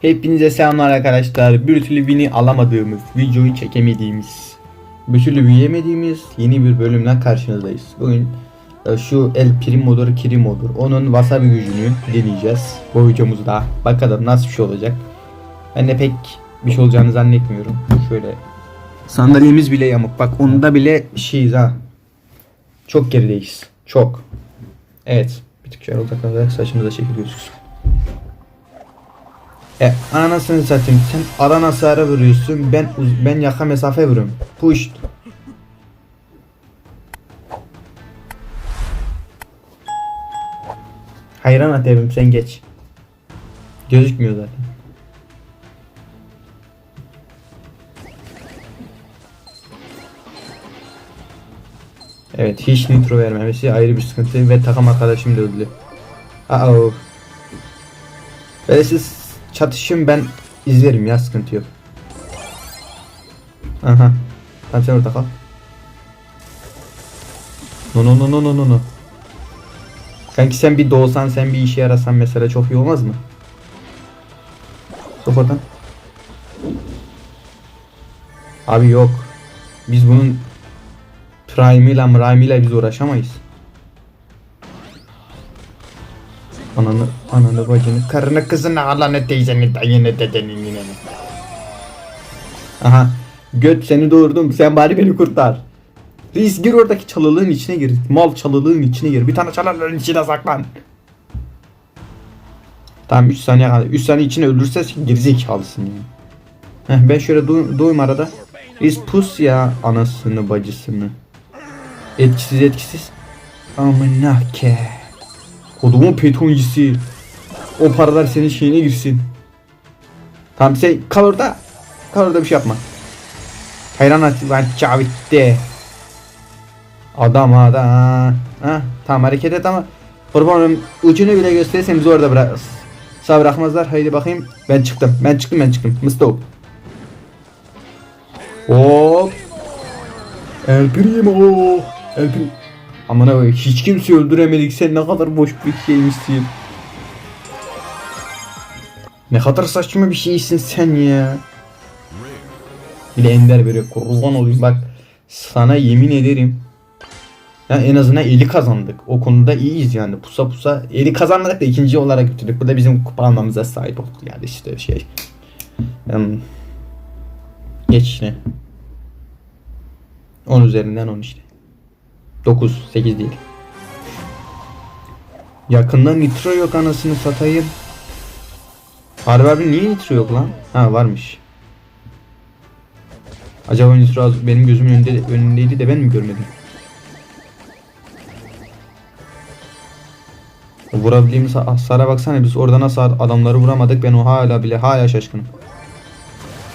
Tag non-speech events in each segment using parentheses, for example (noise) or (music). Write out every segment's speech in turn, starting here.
Hepinize selamlar arkadaşlar. Bir türlü win'i alamadığımız, videoyu çekemediğimiz, bir türlü büyüyemediğimiz yeni bir bölümle karşınızdayız. Bugün e, şu El Primo'dur, Kirimo'dur. Onun wasabi gücünü deneyeceğiz bu videomuzda. Bakalım nasıl bir şey olacak. Ben de pek bir şey olacağını zannetmiyorum. Şöyle sandalyemiz bile yamuk. Bak onda bile şeyiz ha. Çok gerideyiz. Çok. Evet. Bir tık şöyle uzaklaşarak saçımıza şekil gözüksün. E anasını satayım sen alan hasarı vuruyorsun ben ben yaka mesafe vuruyorum. İş. Hayran atayım sen geç. Gözükmüyor zaten. Evet hiç nitro vermemesi ayrı bir sıkıntı ve takım arkadaşım da öldü. Aa. Böyle siz çatışın ben izlerim ya sıkıntı yok. Aha. Tamam sen orada kal. No no no no no no no. Kanki sen bir doğsan sen bir işe yarasan mesela çok iyi olmaz mı? Sok oradan. Abi yok. Biz bunun Prime'ıyla Prime'ıyla biz uğraşamayız. Ananı, ananı bacını, karını kızını, alanı teyzeni, dayını, dedeni, nineni. Aha. Göt seni doğurdum. Sen bari beni kurtar. Reis gir oradaki çalılığın içine gir. Mal çalılığın içine gir. Bir tane çalılığın içine saklan. Tamam 3 saniye kaldı. 3 saniye içine öldürse gerizekalısın yani. Heh, ben şöyle doy doyum arada. Reis pus ya anasını bacısını. Etkisiz etkisiz. Amına ke. Kodumun petoncisi. O paralar senin şeyine girsin. Tamam sen kal orada. Kal orada bir şey yapma. Hayran at lan çavitte. Adam adam. Ha, tamam hareket et ama kurbanım ucunu bile gösterirsen bizi orada bırak. Sağ bırakmazlar. Haydi bakayım. Ben çıktım. Ben çıktım ben çıktım. Mıstop. Hop. El Primo. El Primo. Aman abi hiç kimse öldüremedik. Sen ne kadar boş bir şeymişsin. Ne kadar saçma bir şeysin sen ya. Bile ender böyle kurban olayım bak. Sana yemin ederim. Ya en azından eli kazandık. O konuda iyiyiz yani. Pusa pusa. Eli kazanmadık da ikinci olarak götürdük. Bu da bizim kupa almamıza sahip olduk yani işte şey. Hmm. Geç işte. 10 üzerinden 10 işte. 9, 8 değil. Yakında nitro yok anasını satayım. Harbi abi niye nitro yok lan? Ha varmış. Acaba nitro az benim gözümün önünde, önündeydi de ben mi görmedim? Vurabildiğimiz hasara baksana biz orada nasıl adamları vuramadık ben o hala bile hala şaşkınım.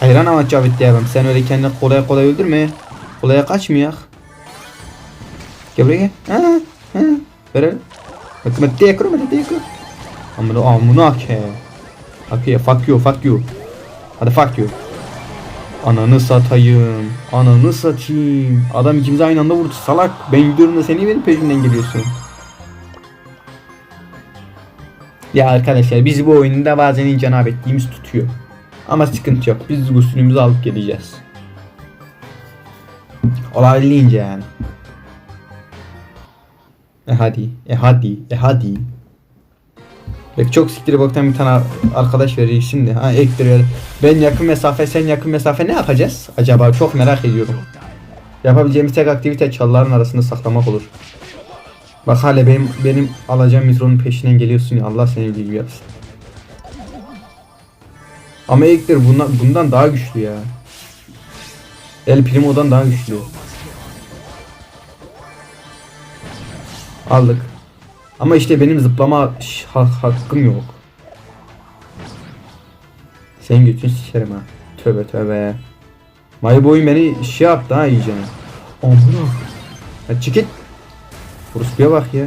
Hayran ama Cavit diyemem sen öyle kendini kolay kolay öldürme. Kolaya kaçmayak. Gel buraya gel. Ha, ha. Verelim. Bak ben tekrar ben tekrar. Amına amına ke. Okay, fuck you, fuck you. Hadi fuck you. Ananı satayım. Ananı satayım. Adam ikimizi aynı anda vurdu salak. Ben gidiyorum da sen niye benim peşimden geliyorsun? Ya arkadaşlar biz bu oyunda bazen incenab ettiğimiz tutuyor. Ama sıkıntı yok. Biz gusülümüzü alıp geleceğiz. Olabildiğince yani. E hadi, e hadi, e hadi. Bak çok siktir boktan bir tane arkadaş veriyor şimdi. Ha ektiriyor. Ben yakın mesafe, sen yakın mesafe ne yapacağız? Acaba çok merak ediyorum. Yapabileceğimiz tek aktivite çalıların arasında saklamak olur. Bak hala benim benim alacağım mitronun peşinden geliyorsun ya Allah seni bilgi. Ama Ektir bundan, bundan daha güçlü ya. El Primo'dan daha güçlü. Aldık. Ama işte benim zıplama ha- hakkım yok. Sen götün sikerim ha. Tövbe tövbe. May boyu beni şey yaptı ha iyice. Amına. Ya çık git. Rusya bak ya.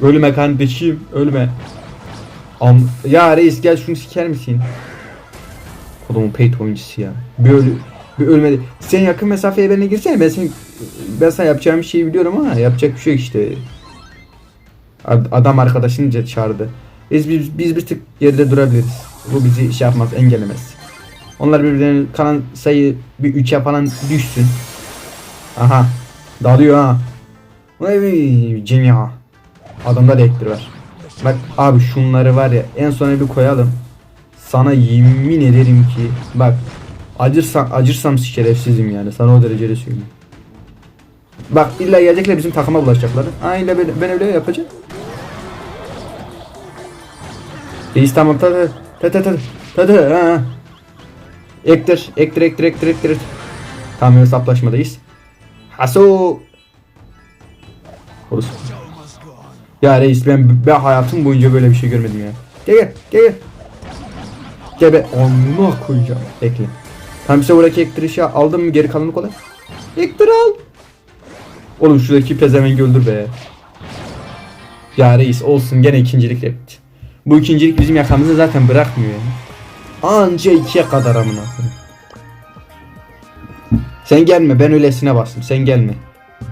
Ölme kardeşim, ölme. Am ya reis gel şunu siker misin? Kodumun peyt oyuncusu ya. Bir ölü bir ölmedi. Sen yakın mesafeye benimle girsene ben senin ben sana yapacağım şeyi biliyorum ama yapacak bir şey yok işte. Ad- Adam arkadaşını çağırdı. Biz, biz, biz bir tık geride durabiliriz. Bu bizi şey yapmaz, engellemez. Onlar birbirlerine kalan sayı bir 3'e falan düşsün. Aha. Dalıyor ha. Vay Cemya. Adamda da ektir var. Bak abi şunları var ya en sona bir koyalım. Sana yemin ederim ki bak acırsam acırsam şerefsizim yani sana o derecede söyleyeyim. Bak illa gelecekler bizim takıma bulaşacaklar. İlla ben, ben öyle yapacağım. Reis tamam tadı tadı tadı tadı ha. Ektir ektir ektir ektir ektir. Tamam hesaplaşmadayız. Haso. Orası. Ya reis ben, ben hayatım boyunca böyle bir şey görmedim ya. Gel gel gel gel. Gel be amına koyacağım. Bekle. Tamam işte buradaki ektir işi aldım geri kalanı kolay. Ektir al. Oğlum şuradaki pezevengi öldür be. Ya reis olsun gene ikincilik bitti. Bu ikincilik bizim yakamızı zaten bırakmıyor ya. Anca ikiye kadar amına. Sen gelme ben öylesine bastım sen gelme.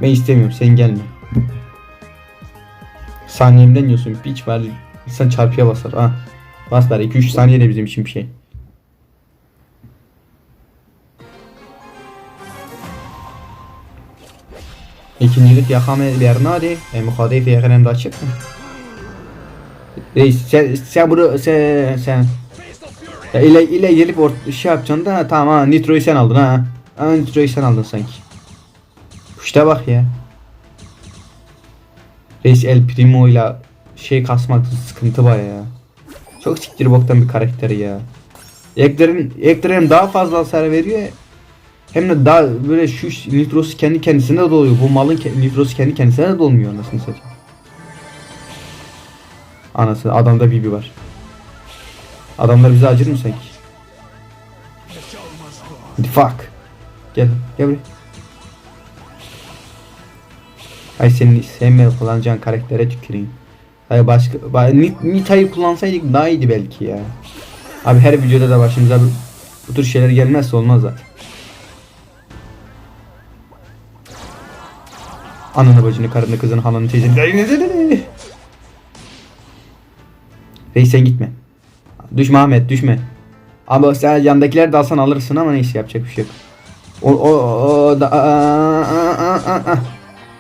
Ben istemiyorum sen gelme. Saniyemden yiyorsun piç var insan çarpıya basar ha. Bas bari 2-3 saniye de bizim için bir şey. İkincilik yakame Bernardi. E muhadef yakinem de açık mı? Reis sen, sen bunu sen sen ya ile gelip or- şey yapacaksın da tamam ha Nitro'yu sen aldın ha. Ha Nitro'yu sen aldın sanki. İşte bak ya. Reis El Primo ile şey kasmak sıkıntı baya ya. Çok siktir boktan bir karakter ya. Eklerin eklerin daha fazla hasar veriyor. Hem de daha böyle şu nitrosu kendi kendisine doluyor. Bu malın ke- nitrosu kendi kendisine dolmuyor anasını satayım. Anası adamda Bibi var. Adamlar bize acır mı sanki? Hadi fuck. Gel gel buraya. Ay senin sevmeyi kullanacağın karaktere tüküreyim. Hayır başka ba- Nit- Nita'yı kullansaydık daha iyiydi belki ya. Abi her videoda da başımıza bu, bu tür şeyler gelmezse olmaz zaten. Ananı bacını karını kızını halanı teyzeni Reis sen gitme. Düşme Ahmet düşme. Ama sen yandakiler de alsan alırsın ama neyse yapacak bir şey yok. O o o da.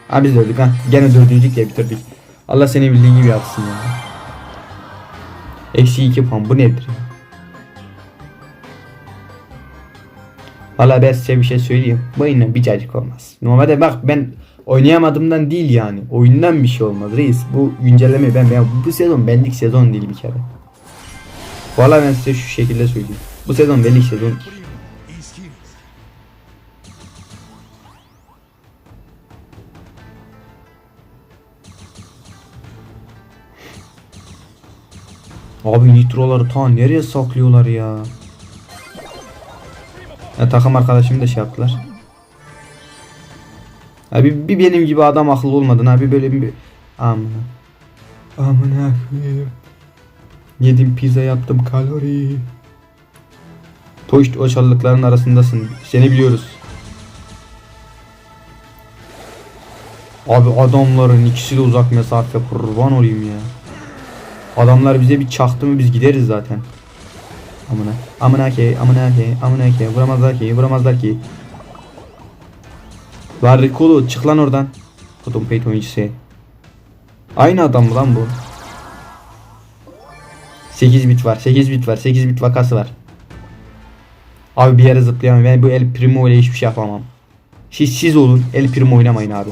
Ha biz öldük ha. Gene dördüncülük ya bitirdik. Allah seni bildiğin gibi yapsın ya. Eksi 2 puan bu nedir? Valla ben size bir şey söyleyeyim. Bu oyundan bir cacık olmaz. Normalde bak ben oynayamadığımdan değil yani. Oyundan bir şey olmaz reis. Bu güncelleme ben, ben bu sezon benlik sezon değil bir kere. Valla ben size şu şekilde söyleyeyim. Bu sezon benlik sezon. Abi nitroları ta nereye saklıyorlar ya? ya takım arkadaşım da şey yaptılar. Abi bir benim gibi adam akıllı olmadın abi böyle bir amına. Amına koyayım. Yedim pizza yaptım kalori. Toş o çalılıkların arasındasın. Seni biliyoruz. Abi adamların ikisi de uzak mesafe kurban olayım ya. Adamlar bize bir çaktı mı biz gideriz zaten. Amına. Amına ki, amına ki, amına ki. Vuramazlar ki, vuramazlar ki. Var Rikulu çık lan oradan. Kodum Peyton oyuncusu. Aynı adam mı lan bu? 8 bit var, 8 bit var, 8 bit vakası var. Abi bir yere zıplayamam. Ben bu El Primo ile hiçbir şey yapamam. Siz siz olun, El Primo oynamayın abi.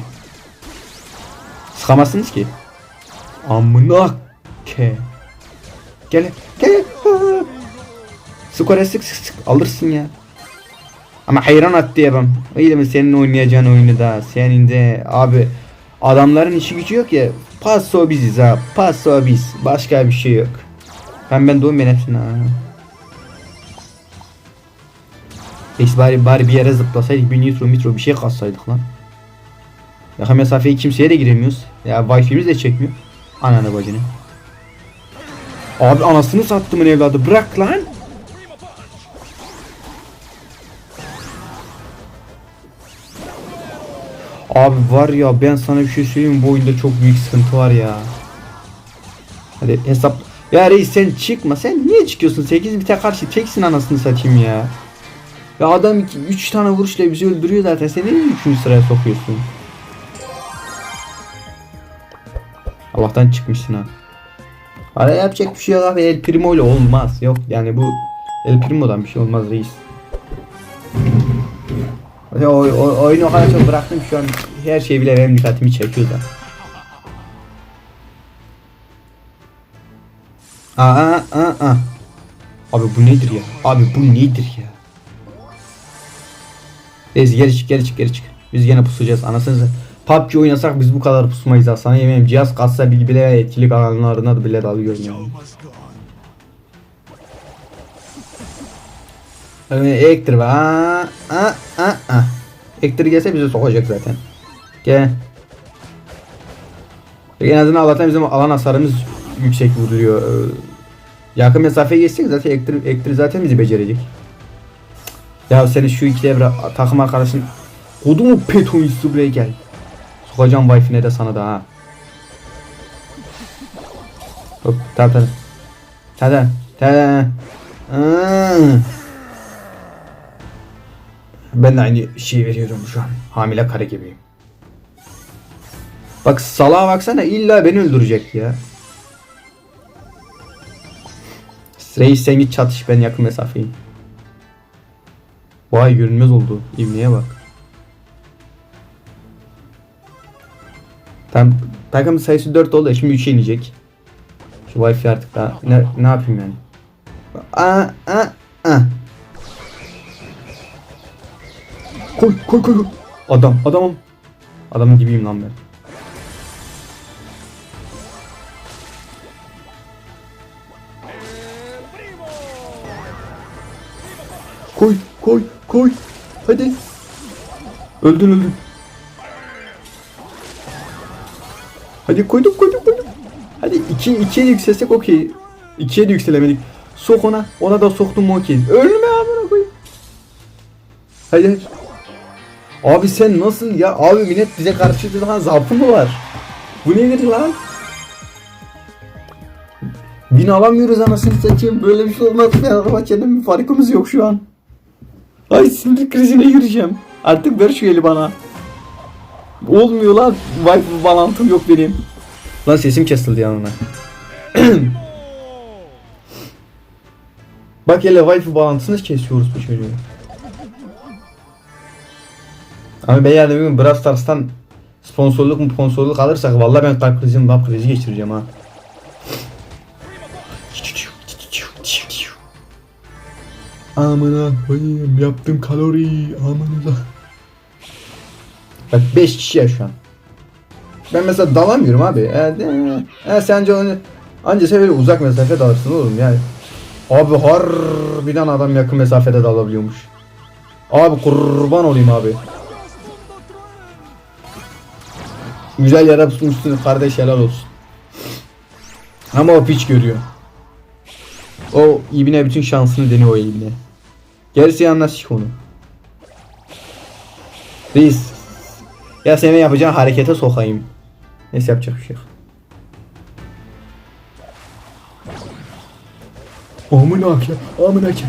Sıkamazsınız ki. Amına ke. Gel gel. Skora sık sık sık alırsın ya. Ama hayran attı ya ben. İyi mi senin oynayacağın oyunu da senin de abi adamların işi gücü yok ya. Paso biziz ha. Paso biz. Başka bir şey yok. Ben ben doğum ben hepsini ha. Biz bari bari bir yere zıplasaydık bir nitro mitro bir şey katsaydık lan. Yakın mesafeyi kimseye de giremiyoruz. Ya wifi'miz de çekmiyor. Ananı bacını. Abi anasını sattımın evladı bırak lan. Abi var ya ben sana bir şey söyleyeyim bu oyunda çok büyük sıkıntı var ya. Hadi hesap Ya reis sen çıkma. Sen niye çıkıyorsun? 8 bite karşı teksin anasını satayım ya. Ya adam 3 tane vuruşla bizi öldürüyor zaten. Sen niye 3. sıraya sokuyorsun? Allah'tan çıkmışsın ha. Ara yapacak bir şey yok abi. El Primo ile olmaz. Yok yani bu El Primo'dan bir şey olmaz reis. O, o, oyunu o kadar çok bıraktım şu an her şey bile benim dikkatimi çekiyor da. Aa, aa, aa. Abi bu nedir ya? Abi bu nedir ya? Neyse geri çık geri çık geri çık. Biz gene pusacağız anasını satayım. PUBG oynasak biz bu kadar pusmayız ha. Sana yemeğim cihaz katsa bile etkilik alanlarına da bile dalıyorum yani. Ektir be. Aa, aa, aa. Ektir gelse bizi sokacak zaten. Gel. En azından Allah'tan bizim alan hasarımız yüksek vuruyor. Yakın mesafeye geçsek zaten Ektir, Ektir zaten bizi becerecek. Ya senin şu iki devre takım arkadaşın Kodumu petoyusu buraya gel. Sokacağım wifi'ne de sana da ha. Hop tamam tamam. Tamam tamam. Ben de aynı şeyi veriyorum şu an. Hamile kare gibiyim. Bak salağa baksana illa beni öldürecek ya. Reis sen git çatış ben yakın mesafeyim. Vay görünmez oldu. İbneye bak. Tam takım sayısı 4 oldu. Şimdi 3'e inecek. Şu wifi artık daha ne, ne yapayım yani? Aa, aa, aa. Koy koy koy. koy. Adam adamım. Adamın gibiyim lan ben. Koy koy koy. Hadi. Öldün öldün. Hadi koydum koydum koydum. Hadi 2 2'ye yükselsek okey. 2'ye de yükselemedik. Sok ona. Ona da soktum okey. Ölme amına koyayım. Hadi. Abi sen nasıl ya? Abi millet bize karşı lan zaafı mı var? Bu nedir lan? Bin alamıyoruz anasını satayım. Böyle bir şey olmaz. Fenerbahçe'nin bir farkımız yok şu an. Ay sinir krizine gireceğim. Artık ver şu eli bana. Olmuyor lan. Wi-Fi bağlantım yok benim. Lan sesim kesildi yanına. (clears throat) Bak hele Wi-Fi bağlantısını kesiyoruz bu çocuğu. Ama ben yani bugün Brawl Stars'tan sponsorluk mu sponsorluk alırsak vallahi ben kalp krizi kalp krizi geçireceğim ha. Amına koyayım yaptım kalori amına. Bak 5 kişi ya şu an. Ben mesela dalamıyorum abi. E, e, e, sence onu anca sen böyle uzak mesafe dalırsın oğlum yani. Abi harbiden adam yakın mesafede dalabiliyormuş. Abi kurban olayım abi. Güzel yere tutmuşsun kardeş helal olsun. Ama o piç görüyor. O ibine bütün şansını deniyor o ibine. Gerisi yanlış konu. Reis. Ya senin yapacağın harekete sokayım. Neyse yapacak bir şey yok. Amına ki, amına ki.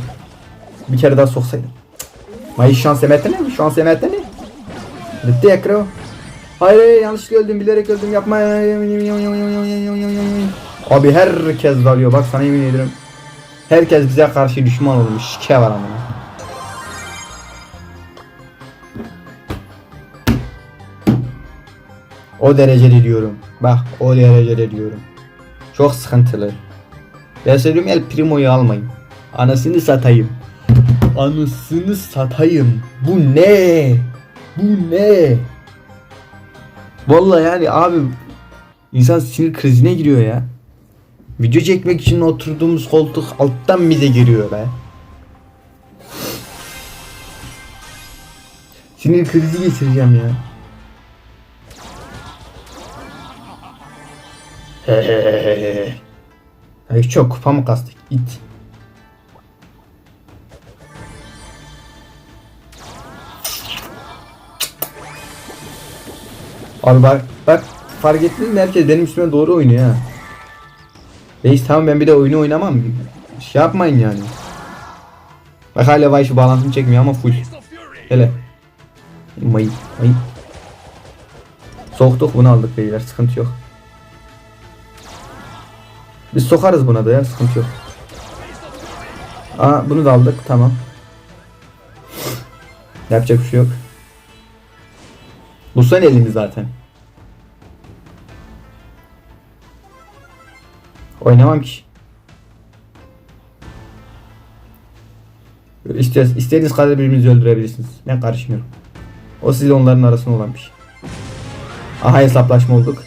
Bir kere daha soksaydım. May şans emette ne? Şans emette ne? Bitti ekro. Hayır hayır yanlışlıkla öldüm bilerek öldüm yapma. Abi herkes dalıyor bak sana yemin ederim. Herkes bize karşı düşman olmuş. Şike var amına. O derecede diyorum. Bak o derecede diyorum. Çok sıkıntılı. Ben söylüyorum el primoyu almayın. Anasını satayım. Anasını satayım. Bu ne? Bu ne? Vallahi yani abi insan sinir krizine giriyor ya. Video çekmek için oturduğumuz koltuk alttan bize giriyor be. Sinir krizi geçireceğim ya. Ay çok kupa mı kastık? İt. Abi bak bak fark ettiniz mi herkes benim üstüme doğru oynuyor ha. Reis tamam ben bir de oyunu oynamam. Şey yapmayın yani. Bak hala Wi-Fi bağlantımı çekmiyor ama full. Hele. May, may. Soktuk bunu aldık beyler sıkıntı yok. Biz sokarız buna da ya sıkıntı yok. Aa bunu da aldık tamam. Yapacak bir şey yok. Bu son elimiz zaten. Oynamam ki. İster, istediğiniz kadar birbirinizi öldürebilirsiniz. Ben karışmıyorum. O sizle onların arasında olan bir şey. Aha hesaplaşma olduk.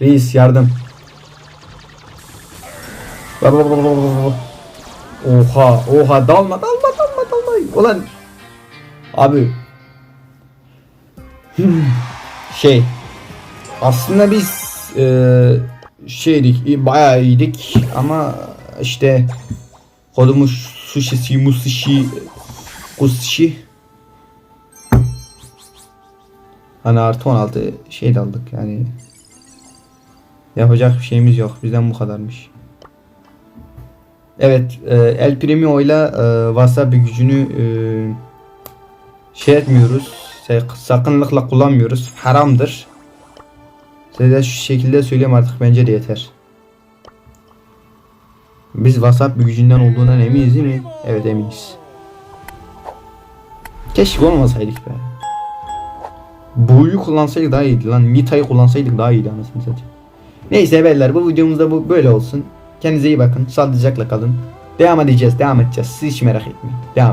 Reis yardım. Oha oha dalma dalma dalma dalma. Ulan abi şey aslında biz e, şeydik iyi- bayağı iyiydik ama işte kodumuz sushi musushi kusushi hani artı 16 şey de aldık yani yapacak bir şeyimiz yok bizden bu kadarmış. Evet, e, El Primo ile e, wasabi gücünü e, şey etmiyoruz. Şey, sakınlıkla kullanmıyoruz. Haramdır. Size de şu şekilde söyleyeyim artık bence de yeter. Biz wasabi gücünden olduğundan eminiz değil mi? Evet eminiz. Keşke olmasaydık be. Bu'yu kullansaydık daha iyiydi lan. Nita'yı kullansaydık daha iyiydi anasını satayım. Neyse beyler bu videomuzda bu böyle olsun. Kendinize iyi bakın. Sağlıcakla kalın. Devam edeceğiz, devam edeceğiz. Siz hiç merak etmeyin. Devam.